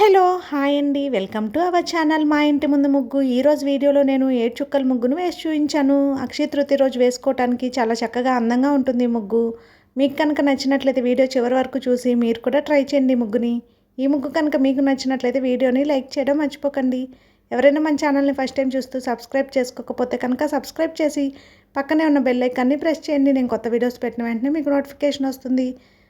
Hello hi అండి. Welcome to our channel. మా ఇంటి ముందు ముగ్గు. ఈరోజు వీడియోలో నేను ఏడు చుక్కల ముగ్గును వేసి చూపించాను. అక్షయ తృతీయ రోజు వేసుకోవటానికి చాలా చక్కగా అందంగా ఉంటుంది ముగ్గు. మీకు కనుక నచ్చినట్లయితే వీడియో చివరి వరకు చూసి మీరు కూడా ట్రై చేయండి ముగ్గుని. ఈ ముగ్గు కనుక మీకు నచ్చినట్లయితే వీడియోని లైక్ చేయడం మర్చిపోకండి. ఎవరైనా మన ఛానల్ని ఫస్ట్ టైం చూస్తూ సబ్స్క్రైబ్ చేసుకోకపోతే కనుక సబ్స్క్రైబ్ చేసి పక్కనే ఉన్న బెల్ ఐకాన్ని ప్రెస్ చేయండి. నేను కొత్త వీడియోస్ పెట్టిన వెంటనే మీకు నోటిఫికేషన్ వస్తుంది.